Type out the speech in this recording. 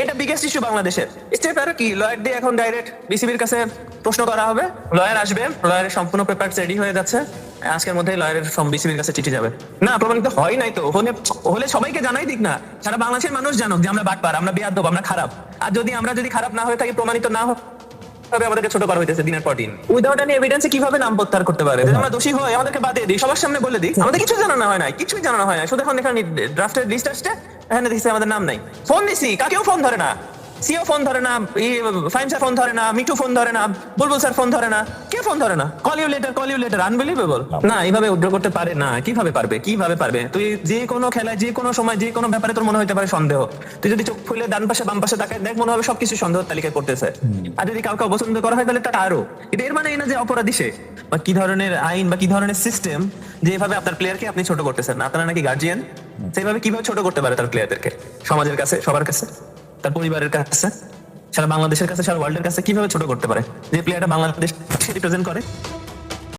এটা biggest issue বাংলাদেশের। Step আর কি? লয়ার দিয়ে এখন ডাইরেক্ট বিসিবির কাছে প্রশ্ন করা হবে। লয়ার আসবে। লয়ারের সম্পূর্ণ পেপার রেডি হয়ে যাচ্ছে। আজকের মধ্যে লয়ারের ফর্ম বিসিবির কাছে চিঠি যাবে। না, প্রমাণিত হয় নাই তো। হলে হলে সবাইকে জানাই দিক না। সারা বাংলাদেশের মানুষ জানুক যে আমরা বাটপার, আমরা বেয়াদব, আমরা খারাপ। আর যদি আমরা যদি খারাপ না হয়ে থাকি, প্রমাণিত না হোক তবে আমাদেরকে ছোট করা হইতেছে দিনের পর দিন। উইদাউট এনি এভিডেন্সে কীভাবে নাম প্রত্যাহার করতে পারে? আমরা দোষী হয় আমাদেরকে বাদে দিই। সবার সামনে বলে দিই। আমাদের কিছু জানানো হয় না কিছুই জানানো হয় না শুধু এখন এখানে ড্রাফটের লিস্ট আসছে। দেখছি আমাদের নাম নাই। ফোন কাকেও ফোন ধরে না। সিও ফোন ধরে না ফাইম স্যার ফোন ধরে না মিঠু ফোন ধরে না বুলবুল স্যার ফোন ধরে না কে ফোন ধরে না? Call you later call you later unbelievable না। এইভাবে উদ্র করতে পারে না কীভাবে পারবে কীভাবে পারবে? তুই যে কোনো খেলায় যে কোনো সময় যে কোনো ব্যাপারে তোর মনে হতে পারে সন্দেহ। তুই যদি চোখ খুলে ডান পাশে বাম পাশে তাকায় দেখ মনে হবে সবকিছু সন্দেহ তালিকায় করতেছে আর যদি কাউকে অপছন্দ করা হয় তাহলে তাটা আরও। কিন্তু এর মানে এই না যে অপরাধী সে। বা কি ধরনের আইন বা কি ধরনের সিস্টেম যেভাবে আপনার প্লেয়ারকে আপনি ছোট করতেছেন? আপনারা নাকি গার্জিয়ান সেইভাবে কীভাবে ছোট করতে পারে তার প্লেয়ারদেরকে? সমাজের কাছে, সবার কাছে? তার পরিবারের কাছে? সারা বাংলাদেশের কাছে, সারা ওয়ার্ল্ডের কাছে কীভাবে ছোট করতে পারে? যে প্লেয়ারটা বাংলাদেশ রিপ্রেজেন্ট করে?